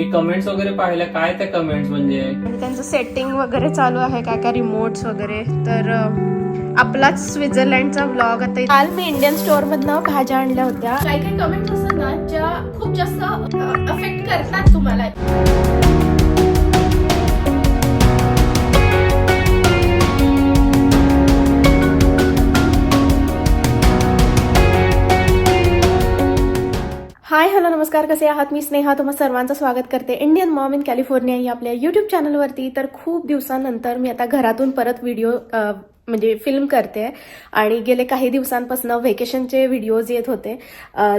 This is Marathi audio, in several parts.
मी कमेंट्स वगैरे पाहिल्या? काय त्या कमेंट्स म्हणजे? आणि त्यांचं सेटिंग वगैरे चालू आहे काय काय रिमोट्स वगैरे. तर आपलाच स्वित्झर्लंडचा ब्लॉग आता काल मी इंडियन स्टोअर मधनं भाज्या आणल्या होत्या. काही काही कमेंट्स असतात ना ज्या खूप जास्त अफेक्ट करतात तुम्हाला. हाय हॅलो नमस्कार कसे आहात? मी स्नेहा तुम्हा सर्वांचं स्वागत करते. इंडियन मॉम इन कॅलिफोर्निया या आपल्या यूट्यूब चॅनलवरती तर खूप दिवसानंतर मी आता घरातून परत व्हिडिओ म्हणजे फिल्म करते. आणि गेले काही दिवसांपासून व्हेकेशनचे व्हिडिओज येत होते.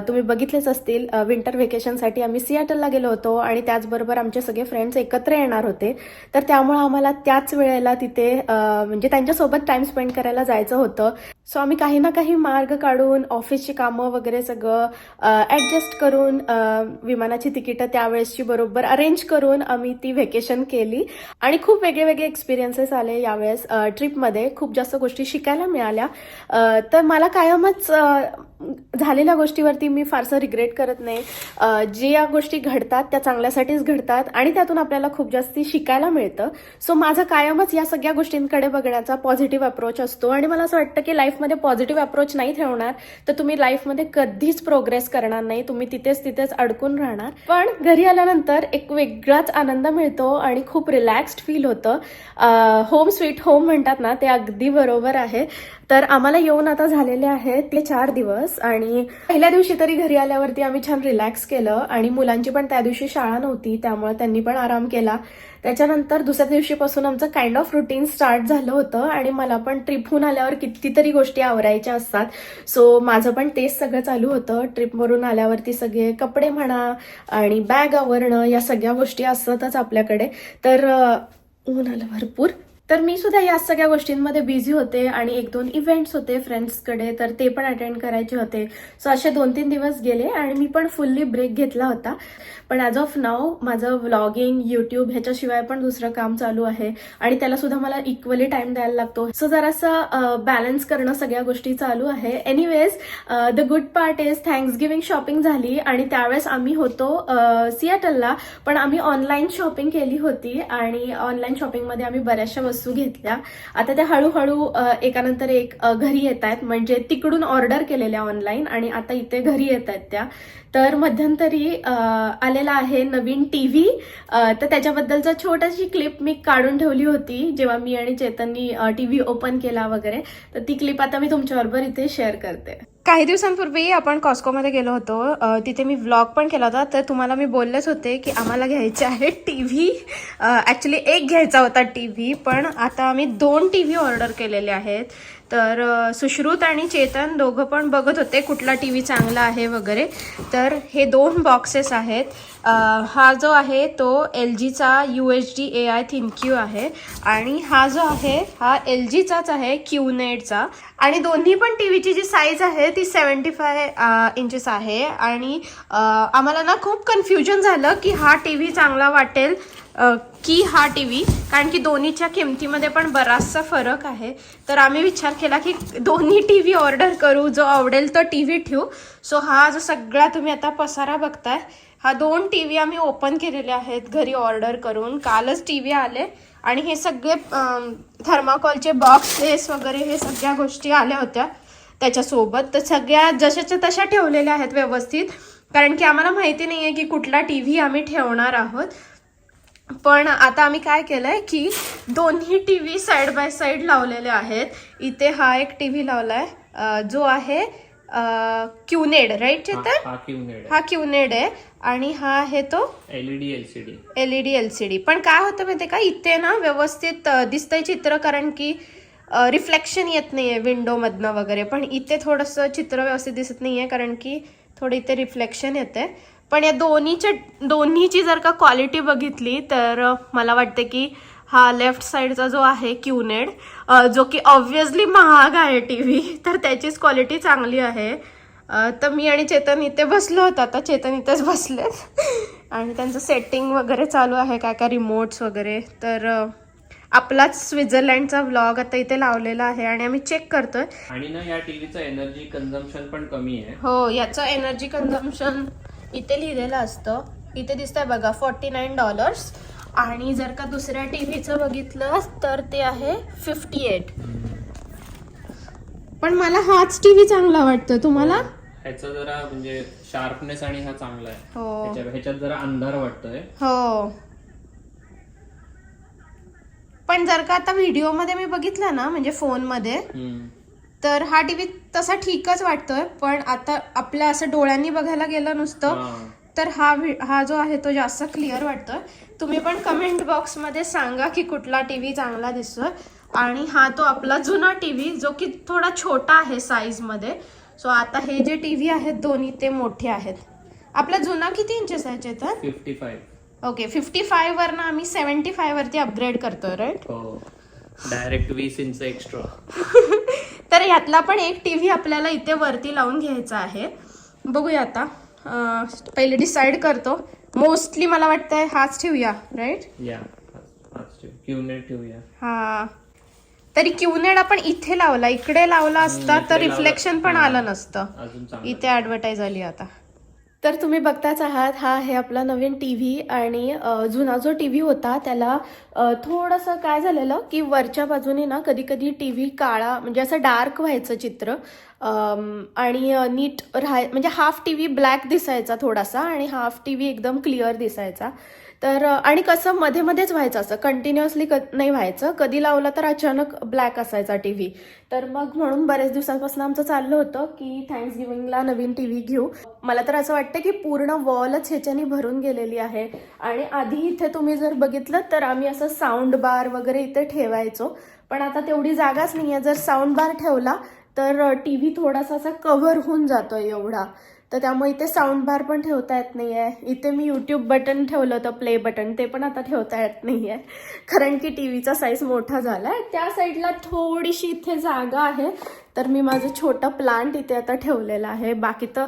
तुम्ही बघितलेच असतील विंटर व्हेकेशनसाठी आम्ही सियाटलला गेलो होतो आणि त्याचबरोबर आमचे सगळे फ्रेंड्स एकत्र येणार होते. तर त्यामुळे आम्हाला त्याच वेळेला तिथे म्हणजे त्यांच्यासोबत टाइम स्पेंड करायला जायचं होतं. सो आम्ही काही ना काही मार्ग काढून ऑफिसची कामं वगैरे सगळं ॲडजस्ट करून विमानाची तिकीटं त्यावेळेसची बरोबर अरेंज करून आम्ही ती व्हेकेशन केली. आणि खूप वेगळे वेगळे एक्सपिरियन्सेस आले यावेळेस ट्रिपमध्ये खूप जास्त गोष्टी शिकायला मिळाल्या. तर मला कायमच झालेल्या गोष्टीवरती मी फारसं रिग्रेट करत नाही. जे या गोष्टी घडतात त्या चांगल्यासाठीच घडतात आणि त्यातून आपल्याला खूप जास्ती शिकायला मिळतं. सो माझा कायमच या सगळ्या गोष्टींकडे बघण्याचा पॉझिटिव्ह अप्रोच असतो आणि मला असं वाटतं की लाईफमध्ये पॉझिटिव्ह अप्रोच नाही ठेवणार तर तुम्ही लाईफमध्ये कधीच प्रोग्रेस करणार नाही. तुम्ही तिथेच तिथेच अडकून राहणार. पण घरी आल्यानंतर एक वेगळाच आनंद मिळतो आणि खूप रिलॅक्स्ड फील होतं. होम स्वीट होम म्हणतात ना ते अगदी बरोबर आहे. तर आम्हाला येऊन आता झालेले आहेत ते चार दिवस आणि पहिल्या दिवशी तरी घरी आल्यावरती आम्ही छान रिलॅक्स केलं आणि मुलांची पण त्या दिवशी शाळा नव्हती त्यामुळे त्यांनी पण आराम केला. त्याच्यानंतर दुसऱ्या दिवशीपासून आमचं काइंड ऑफ रुटीन स्टार्ट झालं होतं आणि मला पण ट्रिपहून आल्यावर कितीतरी गोष्टी आवरायच्या असतात. सो माझं पण तेच सगळं चालू होतं. ट्रिपवरून आल्यावरती सगळे कपडे म्हणा आणि बॅग आवरणं या सगळ्या गोष्टी असतातच आपल्याकडे. तर ऊन आलं भरपूर. तर मी सुद्धा या सगळ्या गोष्टींमध्ये बिझी होते आणि एक दोन इव्हेंट्स होते फ्रेंड्सकडे तर ते पण अटेंड करायचे होते. सो असे दोन तीन दिवस गेले आणि मी पण फुल्ली ब्रेक घेतला होता. पण ॲज ऑफ नाव माझं व्लॉगिंग युट्यूब ह्याच्याशिवाय पण दुसरं काम चालू आहे आणि त्याला सुद्धा मला इक्वली टाइम द्यायला लागतो. सो जरासं बॅलन्स करणं सगळ्या गोष्टी चालू आहे. Anyways the good part is Thanksgiving shopping झाली आणि त्यावेळेस आम्ही होतो सियाटलला पण आम्ही ऑनलाईन शॉपिंग केली होती आणि ऑनलाईन शॉपिंगमध्ये आम्ही बऱ्याचशा वस्तू घेतल्या. आता त्या हळूहळू एकानंतर एक घरी येत आहेत म्हणजे तिकडून ऑर्डर केलेल्या ऑनलाईन आणि आता इथे घरी येत आहेत त्या. तर मध्यंतरी आलेला आहे नवीन टी व्ही तर त्याच्याबद्दलचा छोटीशी क्लिप मी काढून ठेवली होती जेव्हा मी आणि चेतननी टी व्ही ओपन केला वगैरे. तर ती क्लिप आता मी तुमच्याबरोबर इथे शेअर करते. काही दिवसांपूर्वी आपण कॉस्कोमध्ये गेलो होतो. तिथे मी व्लॉग पण केला होता. तर तुम्हाला मी बोललेच होते की आम्हाला घ्यायचे आहे टी व्ही ॲक्च्युली एक घ्यायचा होता टी व्ही पण आता आम्ही दोन टी व्ही ऑर्डर केलेले आहेत. तर सुश्रुत आणि चेतन दोघं पण बघत होते कुठला टी व्ही चांगला आहे वगैरे. तर हे दोन बॉक्सेस आहेत. हा जो आहे तो एल जीचा U H D A I ThinQ आहे. आणि हा जो आहे हा एल जीचाच आहे क्यूनेडचा आणि दोन्ही पण टी व्हीची जी साईज आहे ती सेवन्टी फाय इंचेस आहे. आणि आम्हाला ना खूप कन्फ्युजन झालं की हा टी व्ही चांगला वाटेल की हा टी व्ही कारण की दोन्हीच्या किमतीमध्ये पण बराचसा फरक आहे. तर आम्ही विचार केला की दोन्ही टी व्ही ऑर्डर करू जो आवडेल तो टी व्ही ठेवू. सो हा जो सगळा तुम्ही आता पसारा बघताय हा दोन टी व्ही आम्ही ओपन केलेले आहेत घरी ऑर्डर करून. कालच टी व्ही आले आणि हे सगळे थर्माकॉलचे बॉक्सेस वगैरे हे सगळ्या गोष्टी आल्या होत्या त्याच्यासोबत. तर सगळ्या जशाच्या तशा ठेवलेल्या आहेत व्यवस्थित. कारण की आम्हाला माहिती नाही आहे की कुठला टी व्ही आम्ही ठेवणार आहोत. पण आता आम्ही काय केलं आहे की दोन्ही T V side by side लावलेले आहेत. इथे हा एक टी व्ही लावला आहे जो आहे क्युनेड राईट चेतन? हा क्यूनेड. हा क्युनेड आहे. आणि हा आहे तो एलईडी एलसीडी. LED LCD. पण काय होतं माहितीये का? इथे ना व्यवस्थित दिसतंय चित्र कारण की रिफ्लेक्शन येत नाहीये विंडोमधनं वगैरे. पण इथे थोडंसं चित्र व्यवस्थित दिसत नाहीये कारण की थोडं इथे रिफ्लेक्शन येते पण या दोन्हीच्या दोन्हीची जर का क्वालिटी बघितली तर मला वाटते की हा लेफ्ट साईडचा जो आहे क्यूनेड जो की ऑब्व्हियसली महाग आहे टी व्ही तर त्याचीच क्वालिटी चांगली आहे. तर मी आणि चेतन इथे बसलो होतो आता चेतन इथेच बसलेत आणि त्यांचं सेटिंग वगैरे चालू आहे काय काय रिमोट्स वगैरे. तर आपलाच स्वित्झर्लंडचा व्लॉग आता इथे लावलेला आहे आणि आम्ही चेक करतोय. आणि ना या टीव्हीचं एनर्जी कन्झम्पशन पण कमी आहे. हो याचं एनर्जी कन्झम्पन इथे लिहिलेलं असतं. इथे दिसतंय बघा फोर्टी नाईन डॉलर्स आणि जर का दुसऱ्या टीव्हीचं बघितलं तर ते आहे फिफ्टी एट पण मला हाच टीव्ही चांगला वाटतो तुम्हाला? ह्याचा जरा म्हणजे शार्पनेस आणि हा चांगला आहे. हो. ह्याच्या- ह्याच्यात जरा अंधार वाटतोय. हो. पण जर का आता व्हिडिओमध्ये मी बघितलं ना म्हणजे फोनमध्ये हम्म. तर हा टीव्ही तसा ठीकच वाटतोय पण आता आपल्या असं डोळ्यांनी बघायला गेलं नुसतं हा. तर हा व्हि- हा जो आहे तो जास्त क्लिअर वाटतोय. तुम्ही पण कमेंट बॉक्समध्ये सांगा की कुठला टीव्ही चांगला दिसतोय. आणि हा तो आपला जुना टीव्ही जो की थोडा छोटा आहे साईजमध्ये सो आता हे जे टीव्ही आहेत दोन्ही ते मोठे आहेत. आपला जुना किती इंचेस आहे चेतन? 55 ओके फिफ्टी फाय वरनं आम्ही सेव्हन्टी फाय वरती अपग्रेड करतोय राईट डायरेक्ट वीस इंच एक्स्ट्रा तर यातला पण एक टीव्ही आपल्याला इथे वरती लावून घ्यायचा आहे. बघूया आता. पहिले डिसाईड करतो. मोस्टली मला वाटतंय हाच ठेवूया राईट या क्युनेट ठेवूया. हा. तरी क्यूनेड आपण इथे लावला. इकडे लावला असता तर. रिफ्लेक्शन पण. आलं नसतं. इथे ऍडव्हर्टाईज आली आता. तर तुम्ही बघताच आहात हा आहे आपला नवीन टी व्ही आणि जुना जो टी व्ही होता त्याला थोडंसं काय झालेलं की वरच्या बाजूने ना कधी कधी टी व्ही काळा म्हणजे असं डार्क व्हायचं चित्र आणि नीट राहाय म्हणजे हाफ टी व्ही ब्लॅक दिसायचा थोडासा आणि हाफ टी व्ही एकदम क्लिअर दिसायचा. तर आणि कसं मध्ये मध्येच व्हायचं असं कंटिन्युअसली क नाही व्हायचं. कधी लावलं तर अचानक ब्लॅक असायचा टी व्ही तर मग म्हणून बऱ्याच दिवसांपासून आमचं चाललं होतं की थँक्स गिव्हिंगला नवीन टी व्ही घेऊ. मला तर असं वाटतं की पूर्ण वॉलच ह्याच्याने भरून गेलेली आहे. आणि आधी इथे तुम्ही जर बघितलं तर आम्ही असं साऊंड बार वगैरे इथे ठेवायचो. पण आता तेवढी जागाच नाही आहे जर साऊंड बार ठेवला तर टी व्ही थोडासा असा कव्हर होऊन जातो एवढा. तर त्यामुळे इथे साऊंड बार पण ठेवता येत नाही आहे इथे मी यूट्यूब बटन ठेवलं होतं प्ले बटन ते पण आता ठेवता येत नाही आहे कारण की टी व्हीचा साईज मोठा झाला आहे त्या साईडला थोडीशी इथे जागा आहे. तर मी माझं छोटं प्लांट इथे आता ठेवलेलं आहे. बाकी तर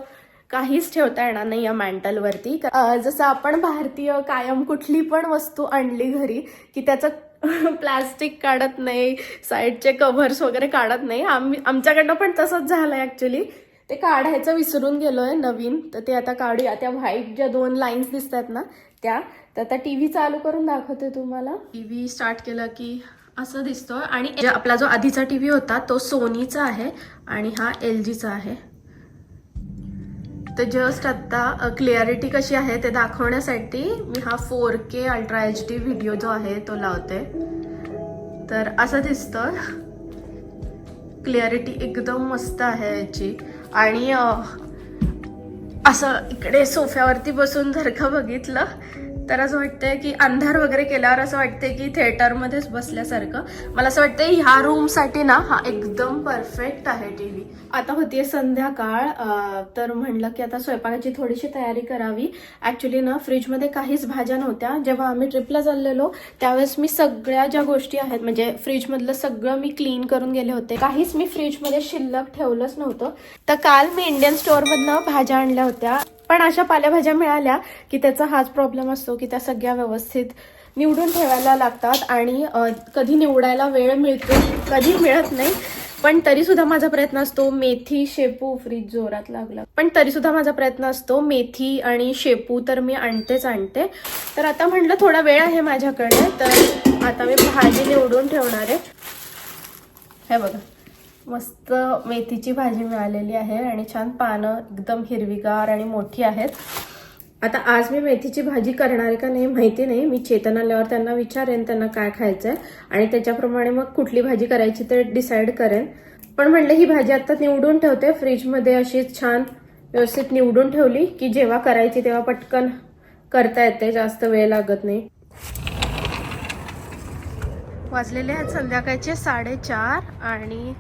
काहीच ठेवता येणार नाही या मॅन्टलवरती जसं आपण भारतीय कायम कुठली पण वस्तू आणली घरी की त्याचं प्लास्टिक काढत नाही साईडचे कव्हर्स वगैरे काढत नाही. आम्ही आमच्याकडनं पण तसंच झालं ॲक्च्युली ते काढायचं विसरून गेलोय नवीन तर ते आता काढूया. त्या व्हाईट ज्या दोन लाईन्स दिसतात ना त्या. तर आता टी व्ही चालू करून दाखवते तुम्हाला. टी व्ही स्टार्ट केलं की असं दिसतोय. आणि आपला जो आधीचा टी व्ही होता तो सोनीचा आहे आणि हा एल जीचा आहे. तर जस्ट आत्ता क्लिअरिटी कशी आहे ते दाखवण्यासाठी मी हा four K ultra H D video जो आहे तो लावते. तर असं दिसतं क्लिअरिटी एकदम मस्त आहे याची. आणि असं इकडे सोफ्यावरती बसून जर का बघितलं. तर असं वाटतंय की अंधार वगैरे केल्यावर असं वाटतंय की थिएटरमध्येच बसल्यासारखं. मला असं वाटतंय ह्या रूमसाठी ना हा एकदम परफेक्ट आहे टी व्ही आता होतीये संध्याकाळ तर म्हणलं की आता स्वयंपाकाची थोडीशी तयारी करावी. ऍक्च्युली ना फ्रीजमध्ये काहीच भाज्या नव्हत्या. जेव्हा आम्ही ट्रिपला चाललेलो त्यावेळेस मी सगळ्या ज्या गोष्टी आहेत म्हणजे फ्रीजमधलं सगळं मी क्लीन करून गेले होते. काहीच मी फ्रीजमध्ये शिल्लक ठेवलंच नव्हतं. तर काल मी इंडियन स्टोअरमधनं भाज्या आणल्या होत्या. पण अशा पालेभाज्या मिळाल्या की त्याचा हाच प्रॉब्लेम असतो की त्या सगळ्या व्यवस्थित निवडून ठेवायला लागतात आणि कधी निवडायला वेळ मिळतो कधी मिळत नाही. पण तरी सुद्धा माझा प्रयत्न असतो मेथी शेपू फ्रीज जोरात लागला. पण तरी सुद्धा माझा प्रयत्न असतो मेथी आणि शेपू तर मी आणतेच आणते. तर आता म्हटलं थोडा वेळ आहे माझ्याकडे तर आता मी भाजी निवडून ठेवणार आहे. हे बघा. मस्त मेथीची भाजी मिळालेली आहे आणि छान पानं एकदम हिरवीगार आणि मोठी आहेत. आता आज मी मेथीची भाजी करणार आहे का नाही माहिती नाही. मी चेतन आल्यावर त्यांना विचारेन त्यांना काय खायचं आहे आणि त्याच्याप्रमाणे मग कुठली भाजी करायची ते डिसाईड करेन. पण म्हटलं ही भाजी आता निवडून ठेवते. फ्रीजमध्ये अशी छान व्यवस्थित निवडून ठेवली की जेव्हा करायची तेव्हा पटकन करता येते. जास्त वेळ लागत नाही. वाजलेले आहेत संध्याकाळचे साडेचार आणि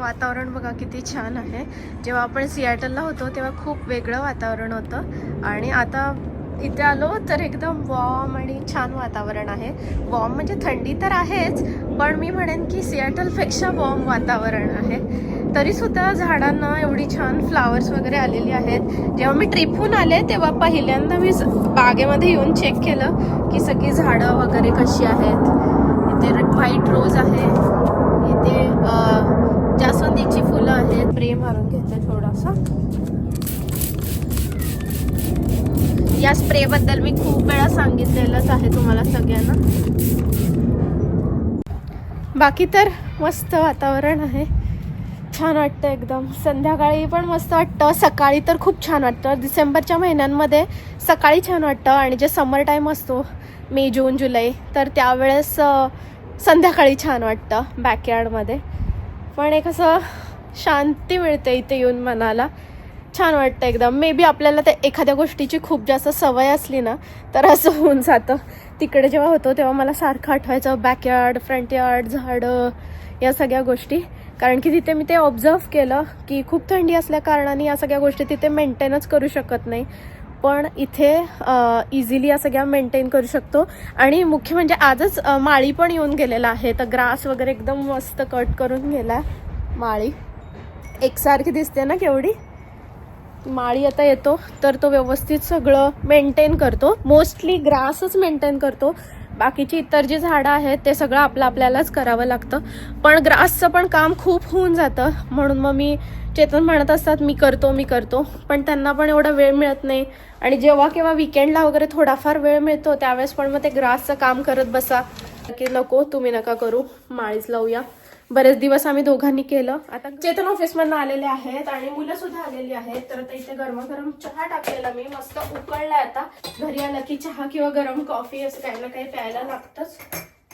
वातावरण बघा किती छान आहे. जेव्हा आपण सियाटलला होतो तेव्हा खूप वेगळं वातावरण होतं. आणि आता इथे आलो तर एकदम वॉर्म आणि छान वातावरण आहे. वॉर्म म्हणजे थंडी तर आहेच पण मी म्हणेन की सियाटलपेक्षा वॉर्म वातावरण आहे. तरीसुद्धा झाडांना एवढी छान फ्लावर्स वगैरे आलेली आहेत. जेव्हा मी ट्रिपहून आले तेव्हा पहिल्यांदा मी स- बागेमध्ये येऊन चेक केलं की सगळी झाडं वगैरे कशी आहेत. इथे व्हाईट रोज आहे. ते जास्वंदीची फुलं आहेत स्प्रे मारून घेते थोडासा. या स्प्रेबद्दल मी खूप वेळा सांगितलेलंच आहे तुम्हाला सगळ्यांना. बाकी तर मस्त वातावरण आहे. छान वाटतं एकदम. संध्याकाळी पण मस्त वाटतं. सकाळी तर खूप छान वाटतं. डिसेंबरच्या महिन्यांमध्ये सकाळी छान वाटतं. आणि जे समर टाईम असतो मे जून जुलै तर त्यावेळेस संध्याकाळी छान वाटतं बॅकयार्डमध्ये पण एक असं शांती मिळते इथे येऊन मनाला. छान वाटतं एकदम. मे बी आपल्याला ते एखाद्या गोष्टीची खूप जास्त सवय असली ना तर असं होऊन जातं. तिकडे जेव्हा होतो तेव्हा मला सारखं आठवायचं बॅकयार्ड फ्रंट यार्ड झाडं या सगळ्या गोष्टी. कारण की तिथे मी ते ऑब्झर्व केलं की खूप थंडी असल्या कारणाने या सगळ्या गोष्टी तिथे मेंटेनच करू शकत नाही. पण इथे इझिली या सगळ्या मेंटेन करू शकतो. आणि मुख्य म्हणजे आजच माळी पण येऊन गेलेला आहे. तर ग्रास वगैरे एकदम मस्त कट करून गेला माळी. एकसारखी दिसते ना केवढी? माळी आता येतो तर तो व्यवस्थित सगळं मेंटेन करतो. मोस्टली ग्रासच मेंटेन करतो. बाकीची इतर जी झाडं आहेत ते सगळं आपलं आपल्यालाच करावं लागतं. पण ग्रासचं पण काम खूप होऊन जातं. म्हणून मग मी चेतन म्हणत असतात मी करतो मी करतो. पण त्यांना पण एवढा वेळ मिळत नाही. आणि जेव्हा केव्हा विकेंडला वगैरे थोडाफार वेळ मिळतो त्यावेळेस पण मग ते ग्रासचं काम करत बसा. की नको तुम्ही नका करू. माळीच लावूया. बरेच दिवस आम्ही दोघांनी केलं. आता चेतन ऑफिसमधनं आलेले आहेत आणि मुलं सुद्धा आलेली आहेत. तर आता इथे गरमागरम चहा टाकलेला मी. मस्त उकळलाय आता. घरी आला की चहा किंवा गरम कॉफी असं काही ना काही प्यायला लागतच.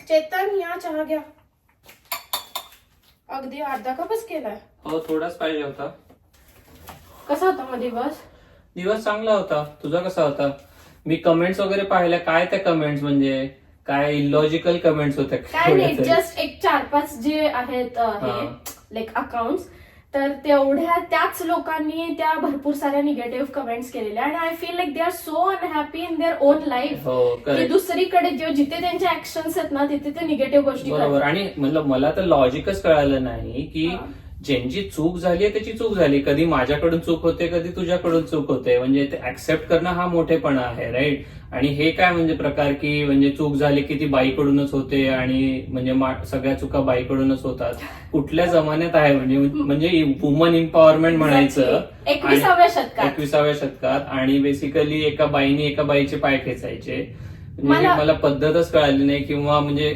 चेतन या चहा घ्या. अगदी अर्धा कपच केलाय. हो थोडाच पाहिजे होता. कसा होता मग दिवस? दिवस चांगला होता. तुझा कसा होता? मी कमेंट्स वगैरे पाहिल्या. काय त्या कमेंट्स म्हणजे? काय इलॉजिकल कमेंट्स होत्या काय नाही. जस्ट एक चार पाच जे आहेत. लाईक अकाउंट तर तेवढ्या त्याच लोकांनी त्या भरपूर साऱ्या निगेटिव्ह कमेंट्स केलेल्या. आणि I feel like they are so unhappy in their own life की दुसरीकडे जे जिथे त्यांचे ऍक्शन्स आहेत ना तिथे ते निगेटिव्ह गोष्टी बरोबर. आणि मतलब मला तर लॉजिकच कळालं नाही की. ज्यांची चूक झाली आहे त्याची चूक झाली कधी माझ्याकडून चूक होते कधी तुझ्याकडून चूक होते. म्हणजे ते ऍक्सेप्ट करणं हा मोठेपणा आहे राईट आणि हे काय म्हणजे प्रकार की म्हणजे चूक झाली की ती बाईकडूनच होते आणि म्हणजे सगळ्या चुका बाईकडूनच होतात? कुठल्या जमान्यात आहे म्हणजे? म्हणजे वुमन एम्पॉवरमेंट म्हणायचं. एकविसाव्या शतकात. एकविसाव्या शतकात. आणि बेसिकली एका बाईने एका बाईचे पाय खेचायचे. म्हणजे मला- पद्धतच कळाली नाही किंवा म्हणजे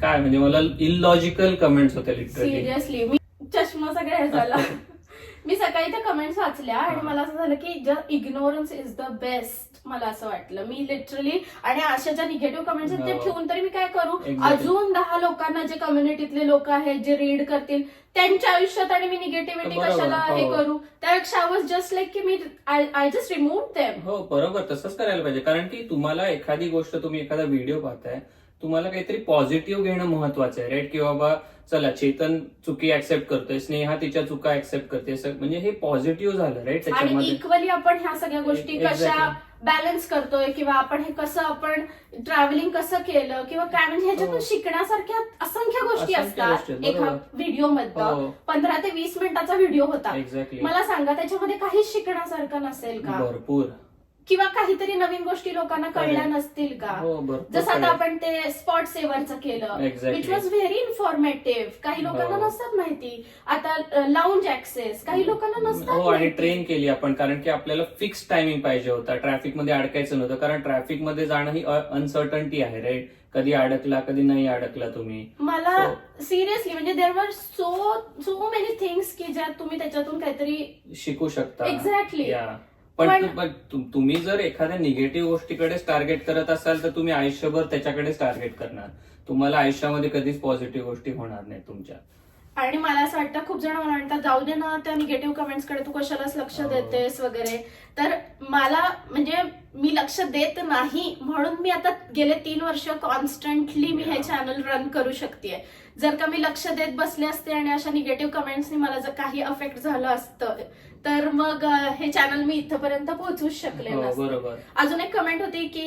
काय म्हणजे मला इलॉजिकल कमेंट्स होते लिटरली सिरियसली मी चष्मा सगळ्या झाला. मी सकाळी त्या कमेंट्स वाचल्या आणि मला असं झालं की इग्नोरन्स इज द बेस्ट मला असं वाटलं. मी लिटरली आणि अशा ज्या निगेटिव्ह कमेंट्स आहेत ते हो. ठेवून तरी मी काय करू. अजून दहा लोकांना जे कम्युनिटीतले लोक आहेत जे रीड करतील त्यांच्या आयुष्यात आणि मी निगेटिव्हिटी कशाला हे हो. करू? त्यापेक्षा आय वॉज जस्ट लाईक की मी आय जस्ट रिमूव्ह देम हो बरोबर. तसंच करायला पाहिजे. कारण की तुम्हाला एखादी गोष्ट तुम्ही एखादा व्हिडिओ पाहताय तुम्हाला काहीतरी पॉझिटिव्ह घेणं महत्वाचं आहे राईट की बाबा चला चेतन चुकी ऍक्सेप्ट करतोय स्नेहा तिच्या चुका ऍक्सेप्ट करते. म्हणजे हे पॉझिटिव्ह झालं राईट इक्वली आपण ह्या सगळ्या गोष्टी. कशा बॅलन्स करतोय किंवा आपण हे कसं आपण ट्रॅव्हलिंग कसं केलं किंवा काय म्हणजे ह्याच्यातून हो. शिकण्यासारख्या असंख्य गोष्टी असंख्य असतात. गोष्टी आहेत, एका बरोबर. व्हिडिओ मधनं हो. पंधरा ते वीस मिनिटाचा व्हिडिओ होता. एक्झॅक्टली मला सांगा त्याच्यामध्ये काहीच शिकण्यासारखं नसेल का? भरपूर. किंवा काहीतरी नवीन गोष्टी लोकांना कळल्या नसतील का? हो जसं आता. आपण ते स्पॉट सेव्हरचं केलं. विच वॉज व्हेरी इन्फॉर्मेटिव्ह काही लोकांना हो. नसतात माहिती. आता लाऊंज ऍक्सेस काही लोकांना नसतात हो आणि. ट्रेन केली आपण कारण की आपल्याला फिक्स टायमिंग पाहिजे होता. ट्रॅफिकमध्ये अडकायचं नव्हतं कारण ट्रॅफिकमध्ये जाणं ही अनसर्टन्टी आहे राईट कधी अडकला कधी नाही अडकला तुम्ही. मला सिरियसली म्हणजे देर वर सो सो मेनी थिंग्स की ज्या तुम्ही त्याच्यातून काहीतरी शिकू शकता. Exactly. पण तु- तुम्ही जर एखाद्या निगेटिव्ह गोष्टीकडेच टार्गेट करत असाल तर तुम्ही आयुष्यभर त्याच्याकडेच टार्गेट करणार तुम्हाला आयुष्यामध्ये कधीच पॉझिटिव्ह गोष्टी होणार नाही तुमच्या आणि मला असं वाटतं खूप जण मला म्हणतात जाऊ दे ना त्या निगेटिव्ह कमेंट्सकडे तू कशालाच लक्ष हो. देतेस वगैरे तर मला म्हणजे मी लक्ष देत नाही म्हणून मी आता गेले तीन वर्ष कॉन्स्टंटली मी हे Yeah. चॅनल रन करू शकते जर का मी लक्ष देत बसले असते आणि अशा निगेटिव्ह कमेंट्सनी मला जर काही अफेक्ट झालं असतं तर मग हे चॅनल मी इथपर्यंत पोहोचूच शकले हो नसते. अजून एक कमेंट होती की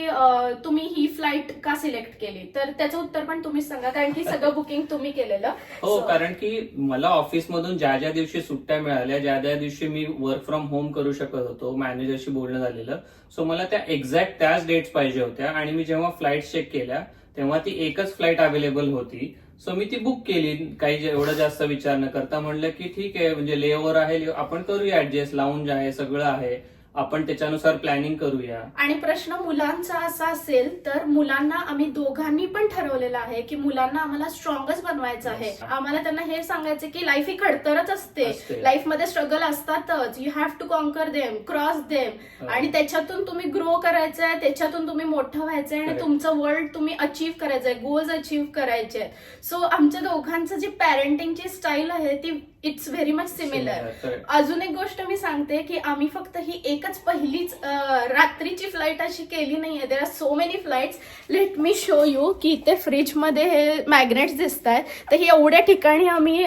तुम्ही ही फ्लाईट का सिलेक्ट केली? तर त्याचं उत्तर पण तुम्हीच सांगा कारण की सगळं बुकिंग तुम्ही केलेलं. हो कारण की मला ऑफिसमधून ज्या ज्या दिवशी सुट्ट्या मिळाल्या ज्या ज्या दिवशी मी वर्क फ्रॉम होम करू शकत होतो मॅनेजरशी बोलणं झालेलं सो मला त्या एक्झॅक्ट त्याच डेट्स पाहिजे होत्या. आणि मी जेव्हा फ्लाईट चेक केल्या तेव्हा ती एकच फ्लाईट अवेलेबल होती. सो मी ती बुक केली. काही जे- एवढं जास्त विचार न करता म्हणलं की ठीक आहे म्हणजे लेओवर आहे आपण करूया ऍडजस्ट लाऊंज आहे सगळं आहे. आपण त्याच्यानुसार प्लॅनिंग करूया आणि प्रश्न मुलांचा असा असेल तर मुलांना आम्ही दोघांनी पण ठरवलेलं आहे की मुलांना आम्हाला स्ट्रॉंगच बनवायचं आहे Yes. आम्हाला त्यांना हे सांगायचं की लाईफ ही खडतरच असते असते. लाईफमध्ये स्ट्रगल असतातच you have to conquer them cross them हो. आणि त्याच्यातून तुम्ही ग्रो करायचंय त्याच्यातून तुम्ही मोठं व्हायचंय आणि Correct. तुमचं वर्ल्ड तुम्ही अचीव्ह करायचंय गोल्स अचीव्ह करायचे आहेत सो आमच्या दोघांचं जी पॅरेंटिंगची स्टाईल आहे ती इट्स व्हेरी मच सिमिलर. अजून एक गोष्ट मी सांगते की आम्ही फक्त ही एकच पहिलीच रात्रीची फ्लाईट अशी केली नाहीये there are so many flights let me show you की इथे फ्रीजमध्ये हे मॅग्नेट्स दिसत आहेत तर ही एवढ्या ठिकाणी आम्ही.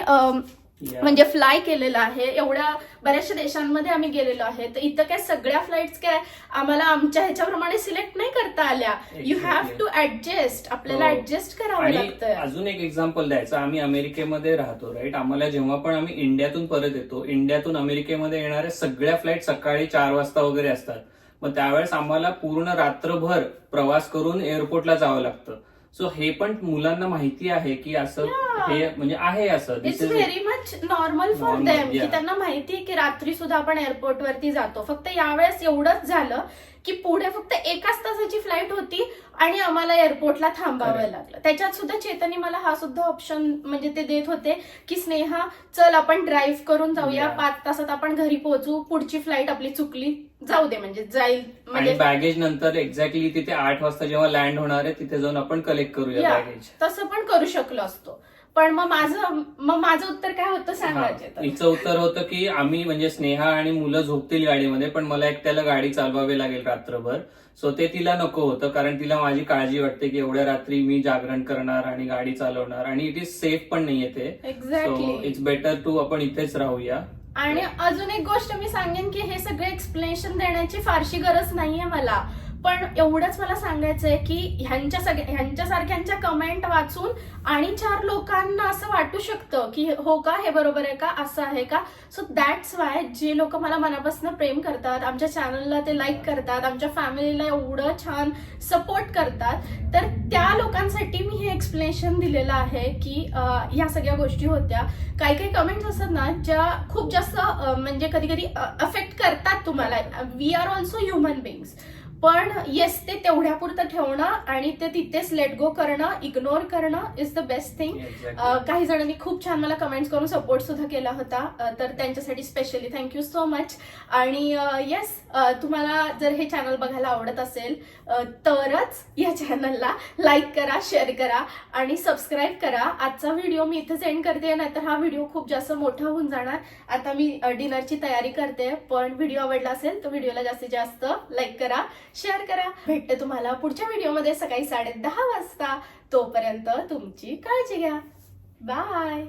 म्हणजे फ्लाय केलेलं आहे. एवढ्या बऱ्याचशा देशांमध्ये आम्ही गेलेलो आहे. तर इथं काय सगळ्या फ्लाईट्स काय आम्हाला आमच्या ह्याच्याप्रमाणे सिलेक्ट नाही करता आल्या. You have. टू ऍडजस्ट आपल्याला हो. ऍडजस्ट करावं आणि लागतं अजून एक एक्झाम्पल द्यायचं. आम्ही अमेरिकेमध्ये राहतो राईट आम्हाला जेव्हा पण आम्ही इंडियातून परत येतो इंडियातून अमेरिकेमध्ये येणाऱ्या सगळ्या फ्लाईट सकाळी चार वाजता वगैरे असतात. मग त्यावेळेस आम्हाला पूर्ण रात्रभर प्रवास करून एअरपोर्टला जावं लागतं. सो हे पण मुलांना माहिती आहे की असं Yeah. हे म्हणजे आहे असं it's very much normal for Normal, them की yeah. त्यांना माहिती आहे की रात्री सुद्धा आपण एअरपोर्ट वरती जातो फक्त यावेळेस एवढंच झालं की पुढे फक्त एकाच तासाची फ्लाईट होती आणि आम्हाला एअरपोर्टला थांबावं Correct. लागलं त्याच्यात सुद्धा चेतनी मला हा सुद्धा ऑप्शन म्हणजे ते देत होते की स्नेहा चल आपण ड्राईव्ह करून जाऊया Yeah. पाच तासात आपण घरी पोहोचू पुढची फ्लाईट आपली चुकली जाऊ दे म्हणजे जाईल. आणि म्हणजे बॅगेज नंतर एक्झॅक्टली तिथे आठ वाजता जेव्हा लँड होणार आहे तिथे जाऊन आपण कलेक्ट करूया Yeah. बॅगेज तसं पण करू शकलो असतो. पण मग माझं मग माझं उत्तर काय होतं सांगायचे तर? हिचं उत्तर होतं की आम्ही म्हणजे स्नेहा आणि मुलं झोपतील गाडीमध्ये पण मला एकट्याला गाडी चालवावी लागेल रात्रभर. सो ते तिला नको होतं कारण तिला माझी काळजी वाटते की एवढ्या रात्री मी जागरण करणार आणि गाडी चालवणार. आणि इट इज सेफ पण नाहीये ते. So exactly it's better to आपण इथेच राहूया. आणि अजून एक गोष्ट मी सांगेन की हे सगळे एक्सप्लेनेशन देण्याची फारशी गरज नाहीये मला. पण एवढंच मला सांगायचं आहे की ह्यांच्या सगळ्या ह्यांच्यासारख्यांच्या कमेंट वाचून आणि चार लोकांना असं वाटू शकतं की हो का हे बरोबर आहे का असं आहे का? सो दॅट्स वाय जे लोक मला मनापासून प्रेम करतात आमच्या चॅनलला ते लाईक करतात आमच्या फॅमिलीला एवढं छान सपोर्ट करतात तर त्या लोकांसाठी मी हे एक्सप्लेनेशन दिलेलं आहे की ह्या सगळ्या गोष्टी होत्या. काही काही कमेंट्स असतात ना ज्या खूप जास्त म्हणजे कधी कधी अफेक्ट करतात तुम्हाला. We are also human beings पण येस ते तेवढ्यापुरतं ठेवणं आणि ते तिथेच लेट गो करणं इग्नोर करणं इज द बेस्ट थिंग. काही जणांनी खूप छान मला कमेंट्स करून सपोर्ट सुद्धा केला होता. तर त्यांच्यासाठी specially thank you so much आणि येस तुम्हाला जर हे चॅनल बघायला आवडत असेल तरच या चॅनलला लाईक करा शेअर करा आणि सबस्क्राईब करा. आजचा व्हिडिओ मी इथेच एंड करते नाहीतर हा व्हिडिओ खूप जास्त मोठा होऊन जाणार. आता मी डिनरची तयारी करते पण व्हिडिओ आवडला असेल तर व्हिडिओला जास्तीत जास्त लाईक करा. शेअर करा. भेटते तुम्हाला पुढच्या व्हिडिओमध्ये सकाळी साडे दहा वाजता. तोपर्यंत तुमची काळजी घ्या. बाय